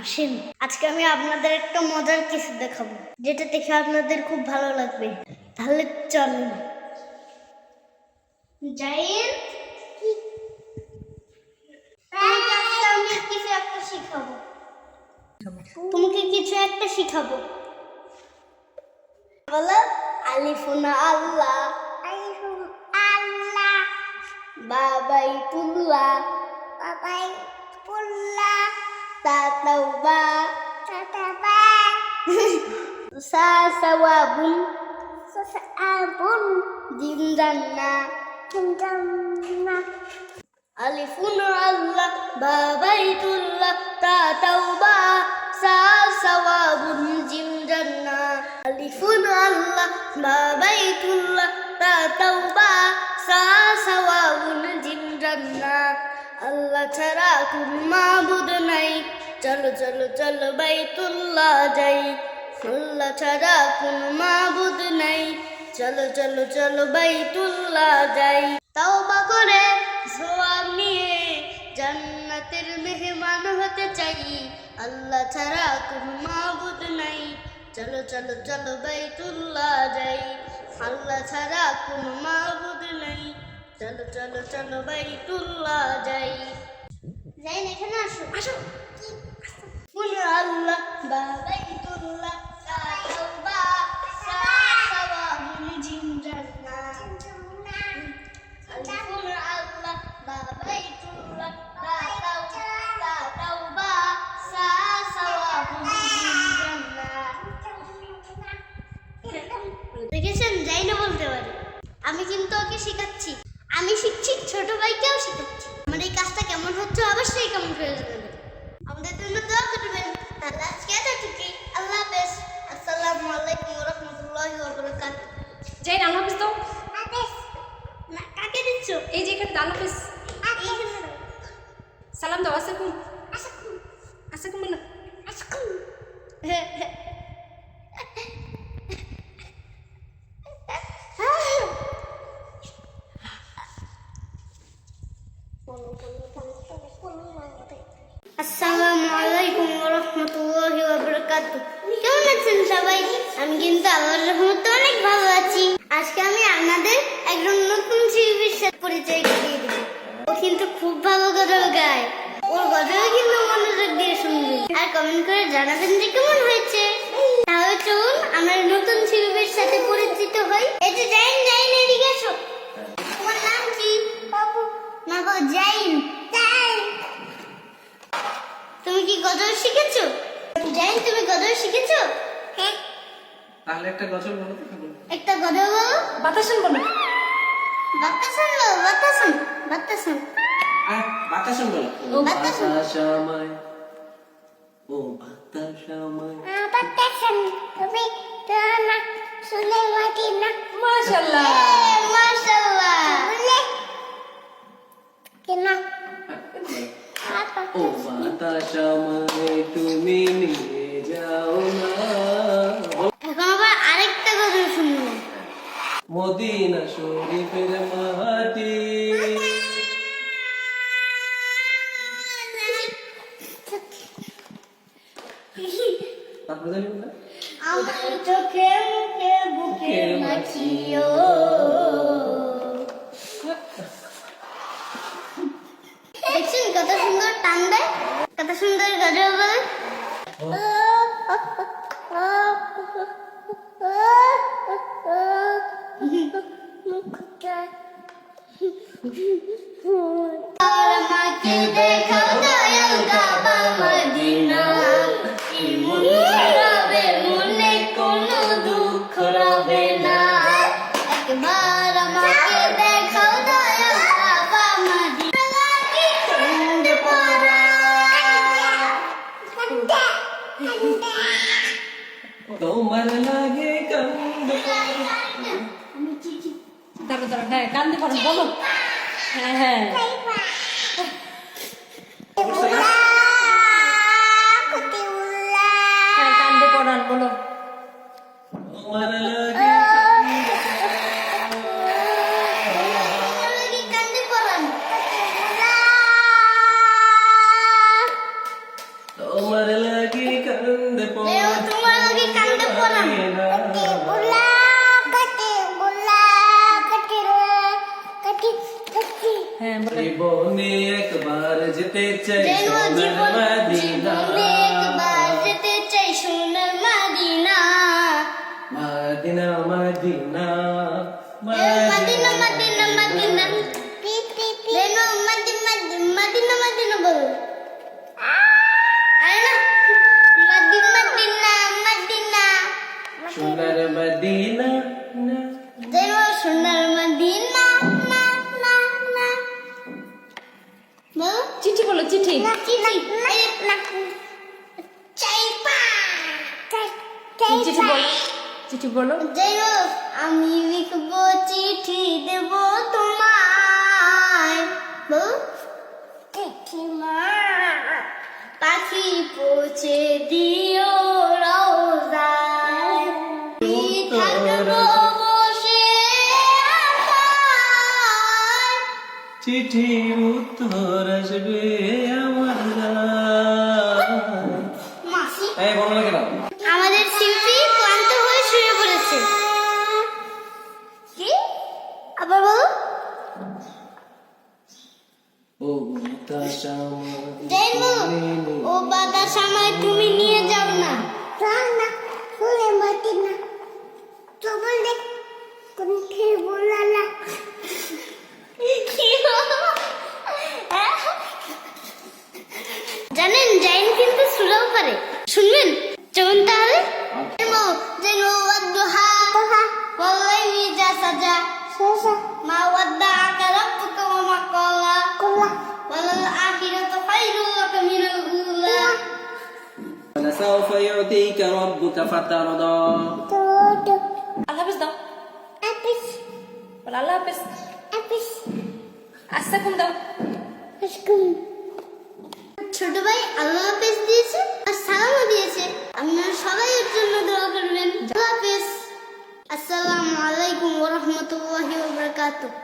আসেন। আজকে আমি আপনাদের একটা মজার কিছু দেখাবো যেটা দেখে আপনাদের খুব ভালো লাগবে। তাহলে চলেন। জাইন তোমাকে আমি কিছু একটা শিখাবো। তোমাকে কিছু একটা শিখাবো। বলো আলিফুনা আল্লাহ। আল্লাহ। বাবাই তুল্লা বাবাই তুল্লা তাতাউবা তাতাবা sasawabun sasabun jindanna jindanna alifun allah babaitullah tatauba sasawabun jindanna alifun allah babaitullah tatauba sasawabun ছাড়া কোন মাবুদ নাই। চলো চলো চলো বাইতুল্লাহ যাই। আল্লাহ ছাড়া কোন মাবুদ নাই। চলো চলো চলো বাইতুল্লাহ যাই। তাওবা করে নিয়ে জান্নাতের মেহমান হতে চাই। আল্লাহ ছাড়া কোন মাবুদ নাই। চলো চলো চলো বাইতুল্লাহ যাই। আল্লাহ ছাড়া কোন মাবুদ নাই। চলো চলো চলো বাইতুল্লাহ যাই। যাই এখানে আসো। আসো। আল্লাহ বাইতুল্লাহ তাওবা সাওয়াবুল জিন্নাহ পুনঃ আল্লাহ বাইতুল্লাহ তাওবা সাওয়াবুল জিন্নাহ দেখেছেন যাই না। বলতে পারি। আমি কিন্তু ওকে শেখাচ্ছি। আমি শিখছি ছোট ভাইকেও শেখাচ্ছি। আমার এই কাজটা কেমন হচ্ছে অবশ্যই কেমন করে জানাবেন। আমাদের জন্য দোয়া করবেন। তাহলে আজকে এতটুকুই। আল্লাহ হাফেজ। আসসালামু আলাইকুম ওয়া রাহমাতুল্লাহি ওয়া বারাকাতুহু যাই আল্লাহ হাফেজ তো। হাফেজ কাকে দিচ্ছ? এই যে এখানে আল্লাহ হাফেজ। সালাম দাও আসসালাম আসাকুম আসসালাম বলো আসাকুম আসসালামু আলাইকুম ওয়া রাহমাতুল্লাহি ওয়া বারাকাতুহু কেমন আছেন সবাই আমি কিন্তু আল্লাহর রহমতে অনেক ভালো আছি। আজকে আমি আপনাদের একজন নতুন শিল্পীর সাথে পরিচয় করিয়ে দেব। ও কিন্তু খুব ভালো গজল গায়। ওর গজল কিন্তু মনোযোগ দিয়ে শুনবেন আর কমেন্ট করে জানাবেন যে কেমন হয়েছে। তাহলে চলুন আমরা নতুন শিল্পীর সাথে পরিচিত হই। এই যে জাইন জাইন এদিকে এসো। তোমার নাম কি? বাবু। না গো জাইন। তুমি কি গজল শিখেছো? জাইন তুমি গজল শিখেছো? তাহলে একটা গজল বলো তো কেমন? একটা গজল বলো। বাতাসন বলো। বাতাসান বলো বাতাসান বাতাসান। বাতাসন বলো। ও বাতাসান। বাতাসামায় ও বাতাসামায়। বাতাসান তুমি তানা শুনে মাটি না। মাশাআল্লাহ। মাশাআল্লাহ। বলে কেন? ও বাতাসামায় তুমি নিয়ে যাও না। তারপরে জানি না আমার চোখে মুখে বুকে মাছিও দেখছেন কত সুন্দর টান দেয় কত সুন্দর গজল বলে আর আমাকে দেখাও দাঁড়ো দাঁড়ো হ্যাঁ কান্দে পারো বলো। হ্যাঁ হ্যাঁ। হ্যাঁ যেতে চাই সোনার মদিনা। একবার যেতে চাই সোনার Medina. Medina Medina Medina. Medina Medina Medina. Medina বলো। সোনার মদিনা সোনার চিঠি ঠিক। চিঠি চিঠি বলো চিঠি বলো। আমি লিখব চিঠি দেব তোমায়। পাখি পৌঁছে দিও। চিঠির উত্তর আসবে আমার। এই বলো কেন? আমাদের শিল্পী ক্লান্ত হয়ে শুয়ে পড়েছে। কি? আবার বলো। ও বাতাসা জানেন জাইন কিন্তু সুরাও পারে শুনবেন যেমন তাহলে যেন ওয়াদ্দুহা والليل إذا سجى ما ودعك ربك وما قلى وللآخرة خير لك من الأولى ولسوف يعطيك ربك فترضى আল্লাহ হাফেজ দাও বলো আল্লাহ হাফেজ আচ্ছা কোন দাও ছোট ভাই আল্লাহ হাফেজ দিয়েছে আর সালামও দিয়েছে। আপনারা সবাই এর জন্য দোয়া করবেন। আল্লাহ হাফেজ। আসসালামু আলাইকুম ওয়া রাহমাতুল্লাহি ওয়া বারাকাতুহু।